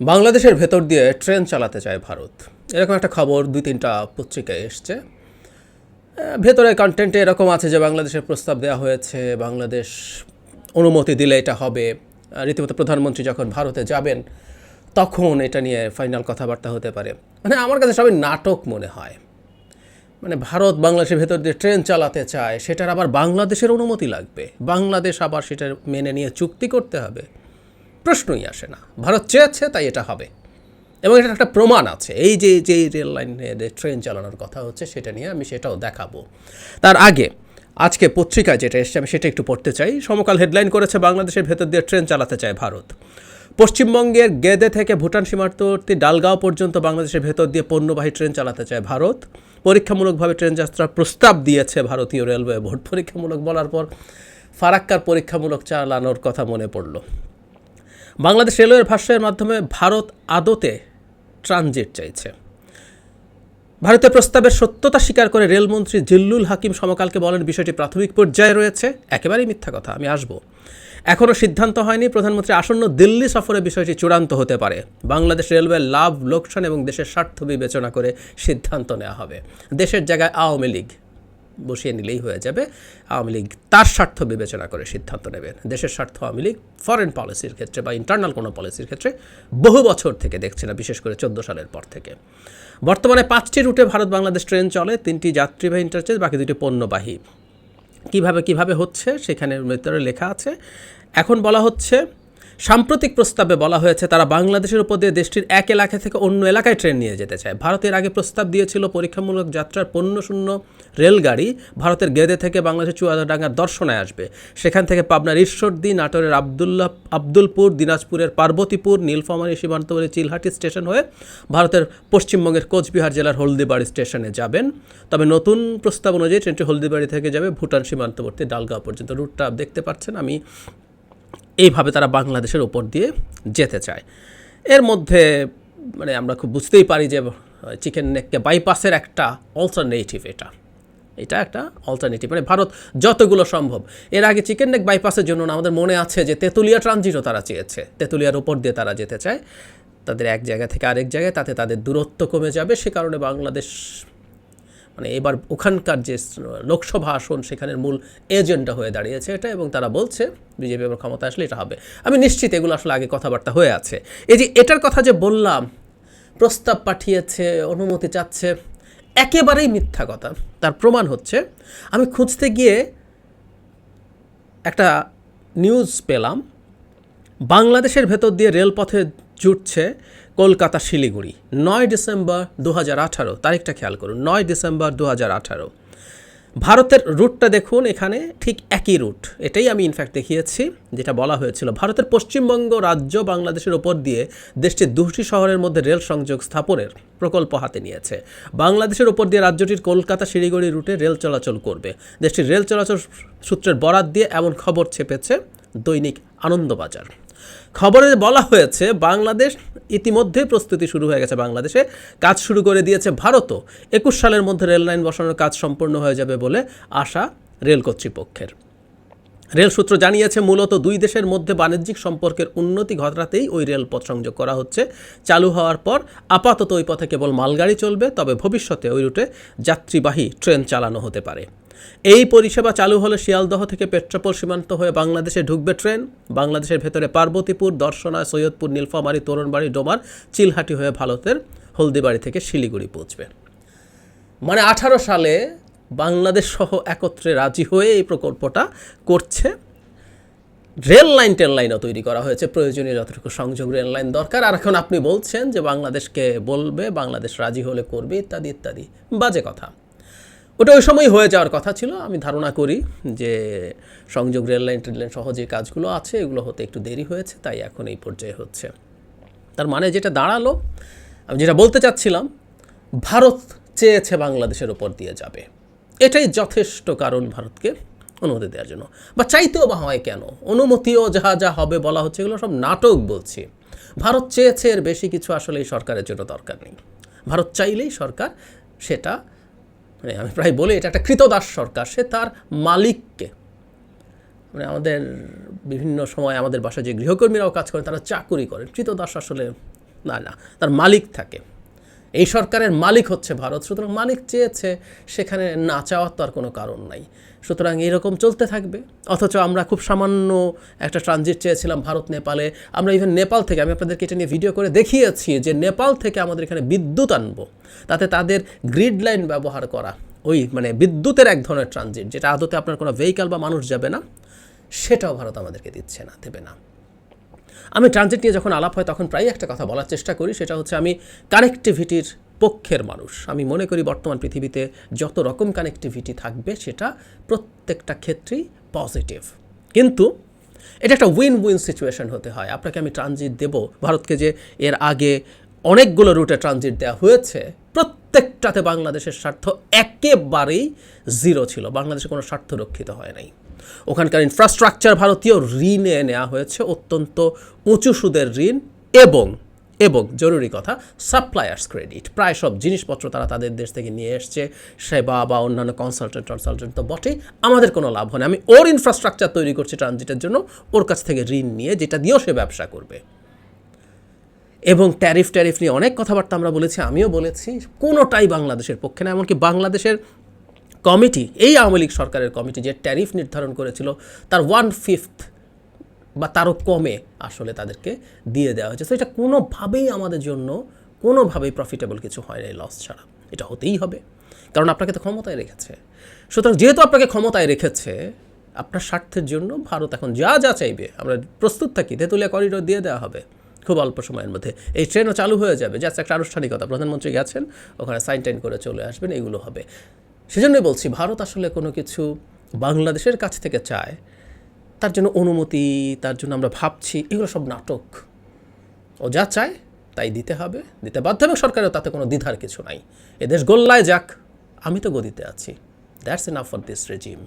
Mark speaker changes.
Speaker 1: বাংলাদেশের ভেতর দিয়ে ট্রেন চালাতে চায় ভারত। এরকম একটা খবর দুই তিনটা পত্রিকায় এসছে। ভেতরে কন্টেন্টে এরকম আছে যে বাংলাদেশের প্রস্তাব দেওয়া হয়েছে, বাংলাদেশ অনুমতি দিলে এটা হবে। রীতিমতো প্রধানমন্ত্রী যখন ভারতে যাবেন, তখন এটা নিয়ে ফাইনাল কথাবার্তা হতে পারে। মানে আমার কাছে সবই নাটক মনে হয়। মানে ভারত বাংলাদেশের ভেতর দিয়ে ট্রেন চালাতে চায়, সেটার আবার বাংলাদেশের অনুমতি লাগবে। বাংলাদেশ আবার সেটা মেনে নিয়ে চুক্তি করতে হবে। প্রশ্নই আসে না। ভারত চেয়েছে, তাই এটা হবে। এবং এটার একটা প্রমাণ আছে। এই যে যে রেল লাইনে ট্রেন চালানোর কথা হচ্ছে, সেটা নিয়ে আমি সেটাও দেখাবো। তার আগে, আজকে পত্রিকায় যেটা এসছে, আমি সেটা একটু পড়তে চাই। সমকাল হেডলাইন করেছে, বাংলাদেশের ভেতর দিয়ে ট্রেন চালাতে চায় ভারত। পশ্চিমবঙ্গের গেদে থেকে ভুটান সীমান্তবর্তী ডালগাঁও পর্যন্ত বাংলাদেশের ভেতর দিয়ে পণ্যবাহী ট্রেন চালাতে চায় ভারত। পরীক্ষামূলকভাবে ট্রেন যাত্রার প্রস্তাব দিয়েছে ভারতীয় রেলওয়ে বোর্ড। পরীক্ষামূলক বলার পর ফারাক্কার পরীক্ষামূলক চালানোর কথা মনে পড়ল। বাংলাদেশ রেলওয়ের ভাষ্যের মাধ্যমে ভারত আদতে ট্রানজিট চাইছে। ভারতের প্রস্তাবের সত্যতা স্বীকার করে রেলমন্ত্রী জিল্লুল হাকিম সমকালকে বলেন, বিষয়টি প্রাথমিক পর্যায়ে রয়েছে, একেবারেই মিথ্যা কথা, আমি আসব। এখনও সিদ্ধান্ত হয়নি, প্রধানমন্ত্রী আসন্ন দিল্লি সফরে বিষয়টি চূড়ান্ত হতে পারে। বাংলাদেশ রেলওয়ের লাভ, লোকসান এবং দেশের স্বার্থ বিবেচনা করে সিদ্ধান্ত নেওয়া হবে। দেশের জায়গায় আওয়ামী লীগ বসিয়ে নিলেই হয়ে যাবে। আওয়ামী লীগ তার স্বার্থ বিবেচনা করে সিদ্ধান্ত নেবেন দেশের স্বার্থ আওয়ামী লীগ ফরেন পলিসির ক্ষেত্রে বা ইন্টারনাল কোনো পলিসির ক্ষেত্রে বহু বছর থেকে দেখছে না, বিশেষ করে চোদ্দ সালের পর থেকে। বর্তমানে পাঁচটি রুটে ভারত বাংলাদেশ ট্রেন চলে, তিনটি যাত্রীবাহী ইন্টারচেঞ্জ বাকি দুটি পণ্যবাহী কীভাবে কীভাবে হচ্ছে সেখানে ভেতরে লেখা আছে। এখন বলা হচ্ছে সাম্প্রতিক প্রস্তাবে বলা হয়েছে, তারা বাংলাদেশের উপর দিয়ে দেশটির এক এলাকা থেকে অন্য এলাকায় ট্রেন নিয়ে যেতে চায়। ভারতের আগে প্রস্তাব দিয়েছিল পরীক্ষামূলক যাত্রার পণ্যশূন্য রেলগাড়ি। ভারতের গেদে থেকে বাংলাদেশের চুয়াডাঙ্গার দর্শনায় আসবে। সেখান থেকে পাবনার ঈশ্বরদী, নাটোরের আবদুল্লাহ আব্দুলপুর, দিনাজপুরের পার্বতীপুর, নীলফামারী, সীমান্তবর্তী চিলহাটি স্টেশন হয়ে ভারতের পশ্চিমবঙ্গের কোচবিহার জেলার হলদিবাড়ি স্টেশনে যাবেন। তবে নতুন প্রস্তাব অনুযায়ী ট্রেনটি হলদিবাড়ি থেকে যাবে ভুটান সীমান্তবর্তী ডালগাঁও পর্যন্ত। রুটটা দেখতে পাচ্ছেন আমি। এইভাবে তারা বাংলাদেশের ওপর দিয়ে যেতে চায়। এর মধ্যে মানে আমরা খুব বুঝতেই পারি যে চিকেন নেককে বাইপাসের একটা অল্টারনেটিভ এটা। এটা একটা অল্টারনেটিভ মানে ভারত যতগুলো সম্ভব। এর আগে চিকেন নেক বাইপাসের জন্য না, আমাদের মনে আছে যে তেঁতুলিয়া ট্রানজিটও তারা চেয়েছে। তেঁতুলিয়ার ওপর দিয়ে তারা যেতে চায়। তাদের এক জায়গা থেকে আরেক জায়গায়, তাতে তাদের দূরত্ব কমে যাবে। সে কারণে বাংলাদেশ মানে এবার ওখানকার যে লোকসভা আসন সেখানের মূল এজেন্ডা হয়ে দাঁড়িয়েছে এটা এবং তারা বলছে, বিজেপি এবার ক্ষমতা আসলে এটা হবে। আমি নিশ্চিত এগুলো আসলে আগে কথাবার্তা হয়ে আছে। এই যে এটার কথা যে বললাম, প্রস্তাব পাঠিয়েছে, অনুমতি চাচ্ছে, একেবারেই মিথ্যা কথা। তার প্রমাণ হচ্ছে, আমি খুঁজতে গিয়ে একটা নিউজ পেলাম, বাংলাদেশের ভেতর দিয়ে রেলপথে জুটছে কলকাতা শিলিগুড়ি, নয় ডিসেম্বর দু আঠারো। তারিখটা খেয়াল করুন, নয় ডিসেম্বর দু আঠারো। ভারতের রুটটা দেখুন এখানে, ঠিক একই রুট। এটাই আমি ইনফ্যাক্ট দেখিয়েছি, যেটা বলা হয়েছিল, ভারতের পশ্চিমবঙ্গ রাজ্য বাংলাদেশের ওপর দিয়ে দেশটির দুটি শহরের মধ্যে রেল সংযোগ স্থাপনের প্রকল্প হাতে নিয়েছে। বাংলাদেশের ওপর দিয়ে রাজ্যটির কলকাতা শিলিগুড়ি রুটে রেল চলাচল করবে। দেশটির রেল চলাচল সূত্রের বরাত দিয়ে এমন খবর ছেপেছে দৈনিক আনন্দবাজার। খবরে বলা হয়েছে, বাংলাদেশ ইতিমধ্যে প্রস্তুতি শুরু হয়ে গেছে বাংলাদেশে। কাজ শুরু করে দিয়েছে ভারতও। একুশ সালের মধ্যে রেল লাইন বসানোর কাজ সম্পূর্ণ হয়ে যাবে বলে আশা রেল কর্তৃপক্ষের। রেল সূত্র জানিয়েছে, মূলত দুই দেশের মধ্যে বাণিজ্যিক সম্পর্কের উন্নতি ঘটাতেই ওই রেলপথ সংযোগ করা হচ্ছে। চালু হওয়ার পর আপাতত ওই পথে কেবল মালগাড়ি চলবে, তবে ভবিষ্যতে ওই রুটে যাত্রীবাহী ট্রেন চালানো হতে পারে। এই পরিষেবা চালু হলে শিয়ালদহ থেকে পেট্রাপোল সীমান্ত হয়ে বাংলাদেশে ঢুকবে ট্রেন। বাংলাদেশের ভেতরে পার্বতীপুর, দর্শনা, সৈয়দপুর, নীলফামারী, তরুণবাড়ি, ডোমার, চিলহাটি হয়ে ভারতের হলদিবাড়ি থেকে শিলিগুড়ি পৌঁছবে। মানে আঠারো সালে বাংলাদেশ সহ একত্রে রাজি হয়ে এই প্রকল্পটা করছে। রেল লাইন টেল লাইনও তৈরি করা হয়েছে। প্রয়োজনীয় যতটুকু সংযোগ রেল লাইন দরকার। আর এখন আপনি বলছেন যে বাংলাদেশকে বলবে, বাংলাদেশ রাজি হলে করবে ইত্যাদি ইত্যাদি। বাজে কথা। ওটা ওই সময় হয়ে যাওয়ার কথা ছিল। আমি ধারণা করি যে সংযোগ রেল লাইন, ট্রেন লাইন সহ যে কাজগুলো আছে, এগুলো হতে একটু দেরি হয়েছে, তাই এখন এই পর্যায়ে হচ্ছে। তার মানে যেটা দাঁড়াল, আমি যেটা বলতে চাচ্ছিলাম, ভারত চেয়েছে বাংলাদেশের ওপর দিয়ে যাবে। এটাই যথেষ্ট কারণ ভারতকে অনুমতি দেওয়ার জন্য। বা চাইতেও বা হয় কেন? অনুমতিও যা যা হবে বলা হচ্ছে, এগুলো সব নাটক বলছি। ভারত চেয়েছে এর বেশি কিছু আসলে এই সরকারের জন্য দরকার নেই। ভারত চাইলেই সরকার সেটা মানে আমি প্রায় বলি এটা একটা কৃতদাস সরকার, সে তার মালিককে। মানে আমাদের বিভিন্ন সময় আমাদের বাসায় যে গৃহকর্মীরাও কাজ করে, তারা চাকুরি করেন। কৃতদাস আসলে না না, তার মালিক থাকে। এই সরকারের মালিক হচ্ছে ভারত। সুতরাং মালিক চেয়েছে সেখানে না চাওয়ার তো আর কোনো কারণ নাই। সুতরাং এরকম চলতে থাকবে। অথচ আমরা খুব সামান্য একটা ট্রানজিট চেয়েছিলাম ভারত, নেপালে। আমরা ইভেন নেপাল থেকে, আমি আপনাদেরকে এটা নিয়ে ভিডিও করে দেখিয়েছি যে নেপাল থেকে আমাদের এখানে বিদ্যুৎ আনব। তাতে তাদের গ্রিড লাইন ব্যবহার করা, ওই মানে বিদ্যুতের এক ধরনের ট্রানজিট যেটা আদতে আপনার কোনো ভেহিকাল বা মানুষ যাবে না, সেটাও ভারত আমাদেরকে দিচ্ছে না, দেবে না। আমি ট্রানজিট নিয়ে যখন আলাপ হয়, তখন প্রায় একটা কথা বলার চেষ্টা করি, সেটা হচ্ছে আমি কানেক্টিভিটির পক্ষের মানুষ। আমি মনে করি বর্তমান পৃথিবীতে যত রকম কানেক্টিভিটি থাকবে, সেটা প্রত্যেকটা ক্ষেত্রেই পজিটিভ কিন্তু এটা একটা উইন উইন সিচুয়েশন হতে হয়। আপনাকে আমি ট্রানজিট দেব, ভারতকে যে এর আগে অনেকগুলো রুটে ট্রানজিট দেওয়া হয়েছে, প্রত্যেকটাতে বাংলাদেশের স্বার্থ একেবারেই জিরো ছিল। বাংলাদেশে কোনো স্বার্থ রক্ষিত হয় নাই। ওখানকার ইনফ্রাস্ট্রাকচার ভারতীয় ঋণে নেওয়া হয়েছে, অত্যন্ত উঁচু সুদের ঋণ এবং এবং জরুরি কথা সাপ্লায়ার্স ক্রেডিট প্রায় সব জিনিসপত্র তারা তাদের দেশ থেকে নিয়ে এসছে, সেবা বা অন্যান্য কনসালটেন্ট টনসালটেন্ট তো বটেই, আমাদের কোনো লাভ হয় না আমি ওর ইনফ্রাস্ট্রাকচার তৈরি করছি ট্রানজিটের জন্য, ওর কাছ থেকে ঋণ নিয়ে, যেটা দিয়েও সে ব্যবসা করবে। এবং ট্যারিফ ট্যারিফ নিয়ে অনেক কথাবার্তা আমরা বলেছি, আমিও বলেছি, কোনোটাই বাংলাদেশের পক্ষে না, এমনকি বাংলাদেশের কমিটি, এই আওয়ামী লীগ সরকারের কমিটি যে ট্যারিফ নির্ধারণ করেছিল, তার ওয়ান ফিফথ বা তারও কমে আসলে তাদেরকে দিয়ে দেওয়া হয়েছে। তো এটা কোনোভাবেই আমাদের জন্য, কোনোভাবেই প্রফিটেবল কিছু হয় না লস ছাড়া। এটা হতেই হবে, কারণ আপনাকে তো ক্ষমতায় রেখেছে। সুতরাং যেহেতু আপনাকে ক্ষমতায় রেখেছে, আপনার স্বার্থের জন্য ভারত এখন যা যা চাইবে, আমরা প্রস্তুত থাকি, তেঁতুলিয়া করিডোর দিয়ে দেওয়া হবে, খুব অল্প সময়ের মধ্যে। এই ট্রেনও চালু হয়ে যাবে জাস্ট একটা আনুষ্ঠানিকতা। প্রধানমন্ত্রী গেছেন, ওখানে সাইন টাইন করে চলে আসবেন, এগুলো হবে। সেজন্যই বলছি, ভারত আসলে কোনো কিছু বাংলাদেশের কাছ থেকে চায়, তার জন্য অনুমতি, তার জন্য আমরা ভাবছি, এগুলো সব নাটক। ও যা চায়, তাই দিতে হবে, দিতে বাধ্য হবে সরকারের তাতে কোনো দ্বিধার কিছু নাই। এদেশ গোল্লায় যাক, আমি তো গদিতে আছি। That's enough for this regime